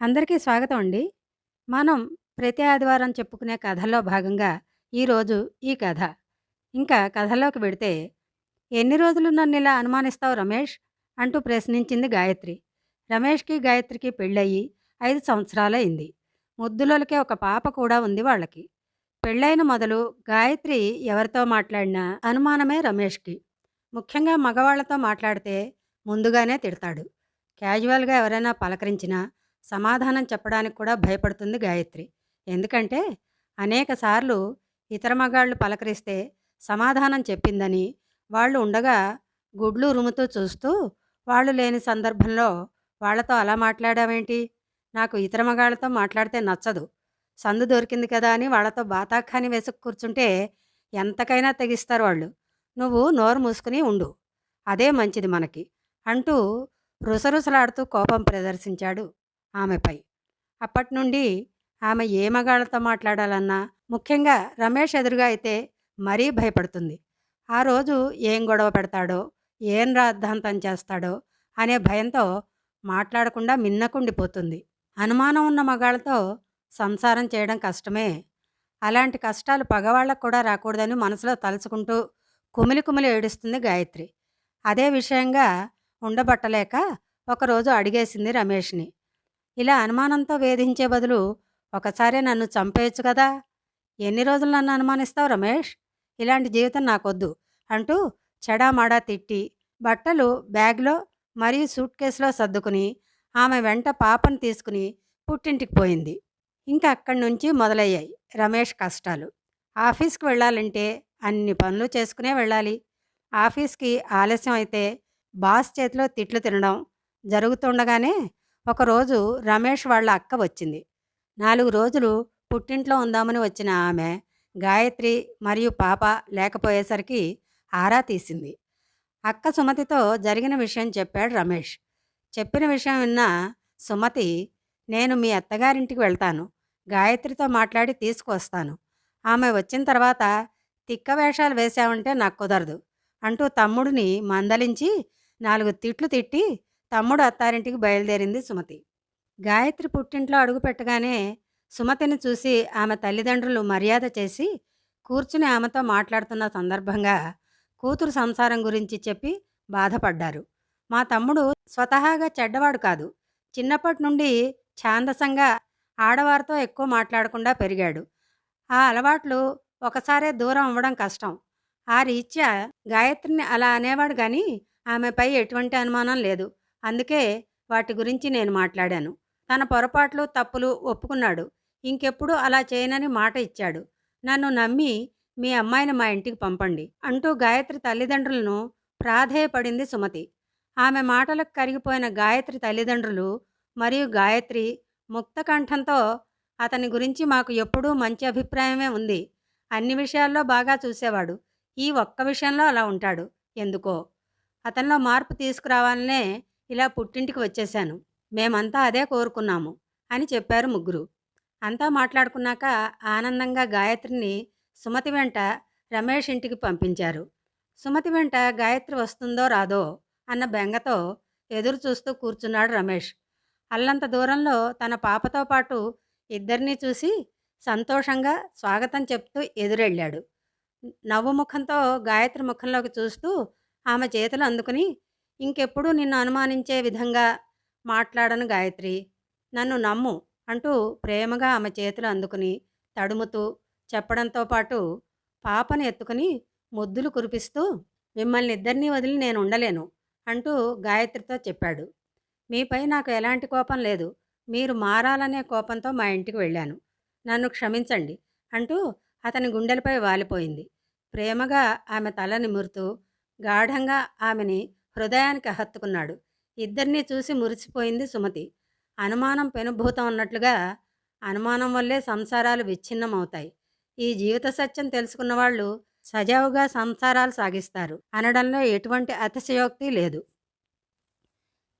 అందరికీ స్వాగతం అండి. మనం ప్రతి ఆదివారం చెప్పుకునే కథల్లో భాగంగా ఈరోజు ఈ కథ. ఇంకా కథలోకి వెడితే, "ఎన్ని రోజులు నన్ను ఇలా అనుమానిస్తావు రమేష్?" అంటూ ప్రశ్నించింది గాయత్రి. రమేష్‌కి, గాయత్రికి పెళ్ళయి ఐదు సంవత్సరాలైంది ముద్దులకే ఒక పాప కూడా ఉంది వాళ్ళకి. పెళ్ళైన మొదలు గాయత్రి ఎవరితో మాట్లాడినా అనుమానమే రమేష్‌కి. ముఖ్యంగా మగవాళ్ళతో మాట్లాడితే ముందుగానే తిడతాడు. క్యాజువల్‌గా ఎవరైనా పలకరించినా సమాధానం చెప్పడానికి కూడా భయపడుతుంది గాయత్రి. ఎందుకంటే అనేకసార్లు ఇతర మగాళ్ళు పలకరిస్తే సమాధానం చెప్పిందని, వాళ్ళు ఉండగా గుడ్లు ఉరుముతూ చూస్తూ, వాళ్ళు లేని సందర్భంలో వాళ్ళతో అలా మాట్లాడావేంటి? నాకు ఇతర మగాళ్ళతో మాట్లాడితే నచ్చదు. సందు దొరికింది కదా అని వాళ్ళతో బాతాఖాని వేసుకు కూర్చుంటే ఎంతకైనా తెగిస్తారు వాళ్ళు. నువ్వు నోరు మూసుకుని ఉండు. అదే మంచిది మనకి అంటూ రుసరుసలాడుతూ కోపం ప్రదర్శించాడు ఆమెపై. అప్పటి నుండి ఆమె ఏ మగాళ్ళతో మాట్లాడాలన్నా, ముఖ్యంగా రమేష్ ఎదురుగా అయితే మరీ భయపడుతుంది. ఆ రోజు ఏం గొడవ పెడతాడో, ఏం రాద్ధాంతం చేస్తాడో అనే భయంతో మాట్లాడకుండా మిన్నకుండిపోతుంది. అనుమానం ఉన్న మగాళ్ళతో సంసారం చేయడం కష్టమే. అలాంటి కష్టాలు పగవాళ్ళకు కూడా రాకూడదని మనసులో తలుచుకుంటూ కుమిలి కుమిలి ఏడుస్తుంది గాయత్రి. అదే విషయంగా ఉండబట్టలేక ఒకరోజు అడిగేసింది రమేష్‌ని. ఇలా అనుమానంతో వేధించే బదులు ఒకసారే నన్ను చంపేయొచ్చు కదా! ఎన్ని రోజులు నన్ను అనుమానిస్తావు రమేష్? ఇలాంటి జీవితం నాకొద్దు అంటూ చెడామాడా తిట్టి, బట్టలు బ్యాగ్‌లో మరియు సూట్ కేసులో సర్దుకుని, ఆమె వెంట పాపను తీసుకుని పుట్టింటికి పోయింది. ఇంకా అక్కడి నుంచి మొదలయ్యాయి రమేష్ కష్టాలు. ఆఫీస్‌కి వెళ్ళాలంటే అన్ని పనులు చేసుకునే వెళ్ళాలి. ఆఫీస్‌కి ఆలస్యం అయితే బాస్ చేతిలో తిట్లు తినడం జరుగుతుండగానే ఒకరోజు రమేష్ వాళ్ళ అక్క వచ్చింది. నాలుగు రోజులు పుట్టింట్లో ఉందామని వచ్చిన ఆమె గాయత్రి మరియు పాప లేకపోయేసరికి ఆరా తీసింది. అక్క సుమతితో జరిగిన విషయం చెప్పాడు రమేష్. చెప్పిన విషయం విన్న సుమతి, "నేను మీ అత్తగారింటికి వెళ్తాను. గాయత్రితో మాట్లాడి తీసుకువస్తాను. ఆమె వచ్చిన తర్వాత తిక్క వేషాలు వేశావంటే నాకు కుదరదు" అంటూ తమ్ముడిని మందలించి నాలుగు తిట్లు తిట్టి తమ్ముడు అత్తారింటికి బయలుదేరింది సుమతి. గాయత్రి పుట్టింట్లో అడుగుపెట్టగానే సుమతిని చూసి ఆమె తల్లిదండ్రులు మర్యాద చేసి కూర్చుని ఆమెతో మాట్లాడుతున్న సందర్భంగా కూతురు సంసారం గురించి చెప్పి బాధపడ్డారు. "మా తమ్ముడు స్వతహాగా చెడ్డవాడు కాదు. చిన్నప్పటి నుండి ఛాందసంగా ఆడవారితో ఎక్కువ మాట్లాడకుండా పెరిగాడు. ఆ అలవాట్లు ఒకసారే దూరం అవ్వడం కష్టం. ఆ రీత్యా గాయత్రిని అలా అనేవాడు కానీ ఆమెపై ఎటువంటి అనుమానం లేదు. అందుకే వాటి గురించి నేను మాట్లాడాను. తన పొరపాట్లు, తప్పులు ఒప్పుకున్నాడు. ఇంకెప్పుడూ అలా చేయనని మాట ఇచ్చాడు. నన్ను నమ్మి మీ అమ్మాయిని మా ఇంటికి పంపండి" అంటూ గాయత్రి తల్లిదండ్రులను ప్రాధేయపడింది సుమతి. ఆమె మాటలకు కరిగిపోయిన గాయత్రి తల్లిదండ్రులు మరియు గాయత్రి ముక్తకంఠంతో "అతని గురించి మాకు ఎప్పుడూ మంచి అభిప్రాయమే ఉంది. అన్ని విషయాల్లో బాగా చూసేవాడు. ఈ ఒక్క విషయంలో అలా ఉంటాడు. ఎందుకో. అతనిలో మార్పు తీసుకురావాలనే ఇలా పుట్టింటికి వచ్చేశాను. మేమంతా అదే కోరుకున్నాము" అని చెప్పారు ముగ్గురు. అంతా మాట్లాడుకున్నాక ఆనందంగా గాయత్రిని సుమతి వెంట రమేష్ ఇంటికి పంపించారు. సుమతి వెంట గాయత్రి వస్తుందో రాదో అన్న బెంగతో ఎదురు చూస్తూ కూర్చున్నాడు రమేష్. అల్లంత దూరంలో తన పాపతో పాటు ఇద్దరినీ చూసి సంతోషంగా స్వాగతం చెప్తూ ఎదురెళ్ళాడు. నవ్వు ముఖంతో గాయత్రి ముఖంలోకి చూస్తూ ఆమె చేతులు అందుకుని, ఇంకెప్పుడు నిన్ను అనుమానించే విధంగా మాట్లాడను గాయత్రి. నన్ను నమ్ము" అంటూ ప్రేమగా ఆమె చేతులు అందుకుని తడుముతూ చెప్పడంతో పాటు పాపను ఎత్తుకుని ముద్దులు కురిపిస్తూ, మిమ్మల్ని ఇద్దరినీ వదిలి నేను ఉండలేను అంటూ గాయత్రితో చెప్పాడు. "మీపై నాకు ఎలాంటి కోపం లేదు. మీరు మారాలనే కోపంతో మా ఇంటికి వెళ్ళాను. నన్ను క్షమించండి" అంటూ అతని గుండెలపై వాలిపోయింది. ప్రేమగా ఆమె తల నిమురుతూ గాఢంగా ఆమెని హృదయానికి హత్తుకున్నాడు. ఇద్దరినీ చూసి మురిసిపోయింది సుమతి. అనుమానం పెనుభూతం అన్నట్లుగా అనుమానం వల్లే సంసారాలు విచ్ఛిన్నమవుతాయి. ఈ జీవిత సత్యం తెలుసుకున్నవాళ్ళు సజావుగా సంసారాలు సాగిస్తారు అనడంలో ఎటువంటి అతిశయోక్తి లేదు.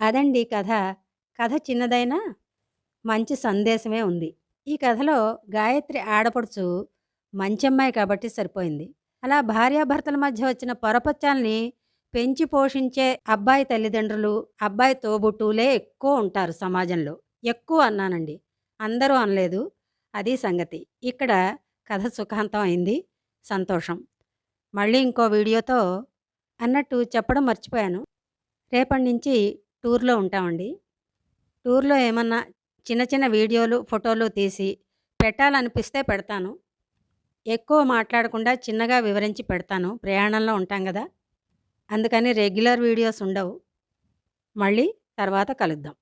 అదండీ కథ. కథ చిన్నదైనా మంచి సందేశమే ఉంది. ఈ కథలో గాయత్రి ఆడపడుచు మంచమ్మాయి కాబట్టి సరిపోయింది. అలా భార్యాభర్తల మధ్య వచ్చిన పొరపచ్చాల్ని పెంచి పోషించే అబ్బాయి తల్లిదండ్రులు, అబ్బాయి తోబుట్టువులే ఎక్కువ ఉంటారు సమాజంలో. ఎక్కువ అన్నానండి. అందరూ అనలేదు. అది సంగతి. ఇక్కడ కథ సుఖాంతం అయింది. సంతోషం. మళ్ళీ ఇంకో వీడియోతో అన్నట్టు చెప్పడం మర్చిపోయాను. రేపటి నుంచి టూర్‌లో ఉంటామండి. టూర్‌లో ఏమన్నా చిన్న చిన్న వీడియోలు, ఫోటోలు తీసి పెట్టాలనిపిస్తే పెడతాను. ఎక్కువ మాట్లాడకుండా చిన్నగా వివరించి పెడతాను. ప్రయాణంలో ఉంటాం కదా అందుకని రెగ్యులర్ వీడియోస్ ఉండవు. మళ్ళీ తర్వాత కలుద్దాం.